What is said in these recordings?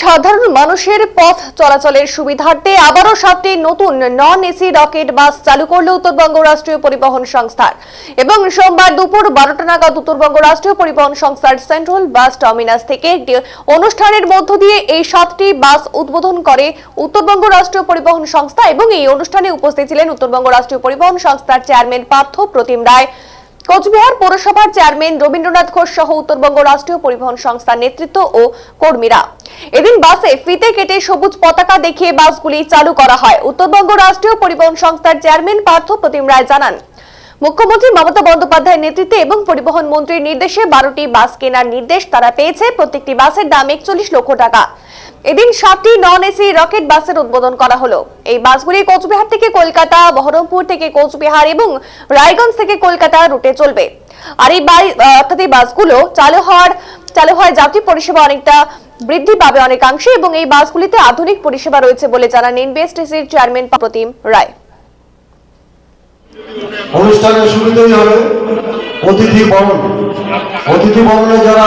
সাধারণ মানুষের পথ চলাচলের সুবিধার্থে আবারও সাতটি নতুন নন এসি রকেট বাস চালু করল উত্তরবঙ্গ রাষ্ট্রীয় পরিবহন সংস্থার। এবং সোমবার দুপুর বারোটা নাগাদ উত্তরবঙ্গ রাষ্ট্রীয় পরিবহন সংস্থার সেন্ট্রাল বাস টার্মিনাস থেকে একটি অনুষ্ঠানের মধ্য দিয়ে এই সাতটি বাস উদ্বোধন করে উত্তরবঙ্গ রাষ্ট্রীয় পরিবহন সংস্থা এবং এই অনুষ্ঠানে উপস্থিত ছিলেন উত্তরবঙ্গ রাষ্ট্রীয় পরিবহন সংস্থার চেয়ারম্যান পার্থ প্রতিম রায়। কোচবিহার পৌরসভার চেয়ারম্যান রবীন্দ্রনাথ ঘোষ সহ উত্তরবঙ্গ রাষ্ট্রীয় পরিবহন সংস্থার নেতৃত্ব ও কর্মীরা। এদিন বাসে ফিতে কেটে সবুজ পতাকা দেখিয়ে বাসগুলি চালু করা হয়। উত্তরবঙ্গ রাষ্ট্রীয় পরিবহন সংস্থার চেয়ারম্যান পার্থ প্রতিম রায় জানান। মুখ্যমন্ত্রী মমতা বন্দ্যোপাধ্যায়ের নেতৃত্বে এবং পরিবহন মন্ত্রীর নির্দেশে বারোটি বাস কেনার নির্দেশ তারা পেয়েছে। প্রত্যেকটি বাসের দাম একচল্লিশ লক্ষ টাকা। এদিন সাতটি নন এসি রকেট বাসের উদ্বোধন করা হলো। এই বাসগুলি কোচবিহার থেকে কলকাতা, বহরমপুর থেকে কোচবিহার এবং রায়গঞ্জ থেকে কলকাতা রুটে চলবে। আর এই অর্থাৎ এই বাসগুলো চালু হওয়ার, চালু হয় যাত্রী পরিষেবা অনেকটা বৃদ্ধি পাবে অনেকাংশে এবং এই বাসগুলিতে আধুনিক পরিষেবা রয়েছে বলে জানান এনবিএসটিসির চেয়ারম্যান প্রতিম রায়। অনুষ্ঠানের শুরুতেই হবে অতিথি বরণ। অতিথি বরণে যারা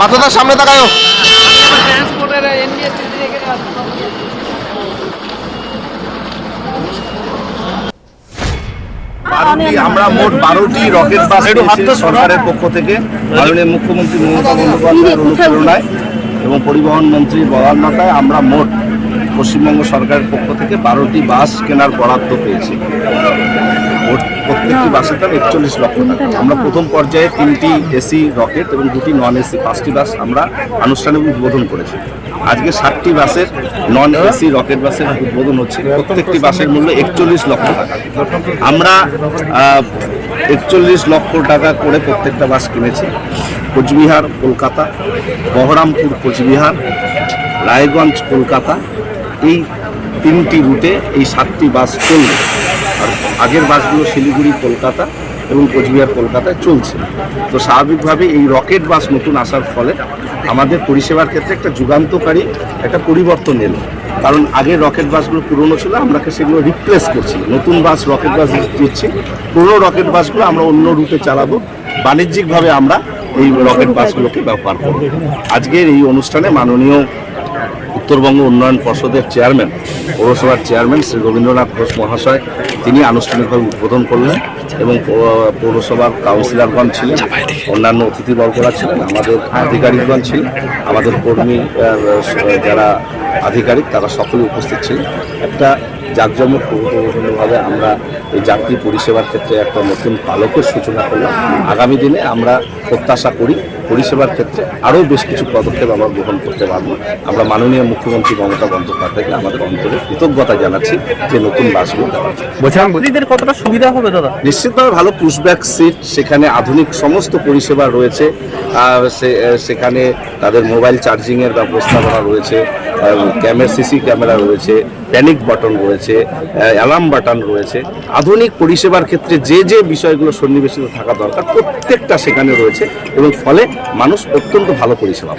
মাথাটার সামনে তাকায়ও। বারোটি আমরা মোট বারোটি রকেট বাস সরকারের পক্ষ থেকে। মাননীয় মুখ্যমন্ত্রী মমতা বন্দ্যোপাধ্যায়ের অনুপ্রেরণায় এবং পরিবহন মন্ত্রীর বরান্নতায় আমরা মোট পশ্চিমবঙ্গ সরকারের পক্ষ থেকে বারোটি বাস কেনার বরাদ্দ পেয়েছি। প্রত্যেকটি বাসের দাম একচল্লিশ লক্ষ টাকা। আমরা প্রথম পর্যায়ে তিনটি এসি রকেট এবং দুটি নন এসি পাঁচটি বাস আমরা আনুষ্ঠানিক উদ্বোধন করেছি। আজকে ষাটটি বাসের নন এসি রকেট বাসের উদ্বোধন হচ্ছে। প্রত্যেকটি বাসের মূল্য একচল্লিশ লক্ষ টাকা। আমরা একচল্লিশ লক্ষ টাকা করে প্রত্যেকটা বাস কিনেছি। কোচবিহার কলকাতা বহরামপুর কোচবিহার রায়গঞ্জ কলকাতা এই তিনটি রুটে এই সাতটি বাস চলবে। আগের বাসগুলো শিলিগুড়ি, কলকাতা এবং কোচবিহার, কলকাতায় চলছে। তো স্বাভাবিকভাবে এই রকেট বাস নতুন আসার ফলে আমাদের পরিষেবার ক্ষেত্রে একটা যুগান্তকারী একটা পরিবর্তন এলো। কারণ আগের রকেট বাসগুলো পুরনো ছিল, আমরা সেগুলো রিপ্লেস করছি নতুন বাস, রকেট বাস দিচ্ছি, পুরনো রকেট বাসগুলো আমরা অন্য রুটে চালাবো। বাণিজ্যিকভাবে আমরা এই রকেট বাসগুলোকে ব্যবহার করব। আজকের এই অনুষ্ঠানে মাননীয় উত্তরবঙ্গ উন্নয়ন পর্ষদের চেয়ারম্যান, পৌরসভার চেয়ারম্যান শ্রী রবীন্দ্রনাথ ঘোষ মহাশয়, তিনি আনুষ্ঠানিকভাবে উদ্বোধন করলেন এবং পৌরসভার কাউন্সিলরগণ ছিলেন, অন্যান্য অতিথিবর্গরা ছিলেন, আমাদের আধিকারিকগণ ছিলেন, আমাদের কর্মী যারা আধিকারিক, তারা সকলে উপস্থিত ছিলেন। একটা জাঁকজমক ভাবে আমরা এই যাত্রী পরিষেবার ক্ষেত্রে একটা নতুন পালকের সূচনা করলাম। আগামী দিনে আমরা প্রত্যাশা করি পরিষেবার ক্ষেত্রে আরও বেশ কিছু পদক্ষেপ আমরা গ্রহণ করতে পারব। আমরা মাননীয় মুখ্যমন্ত্রী মমতা বন্দ্যোপাধ্যায়কে আমাদের অন্তরে কৃতজ্ঞতা জানাচ্ছি যে নতুন বাসগুলো যাত্রীদের কতটা সুবিধা হবে দাদা? নিশ্চিতভাবে ভালো পুশব্যাক সিট সেখানে আধুনিক সমস্ত পরিষেবা রয়েছে। সেখানে তাদের মোবাইল চার্জিংয়ের ব্যবস্থা ব্যবস্থাপনা রয়েছে ক্যামেরা সিসি ক্যামেরা রয়েছে প্যানিক বাটন রয়েছে অ্যালার্ম বাটন রয়েছে। আধুনিক পরিষেবার ক্ষেত্রে যে যে বিষয়গুলো সন্নিবেশিত থাকা দরকার প্রত্যেকটা সেখানে রয়েছে। এবং ফলে মানুষ অত্যন্ত ভালো পরিষেবা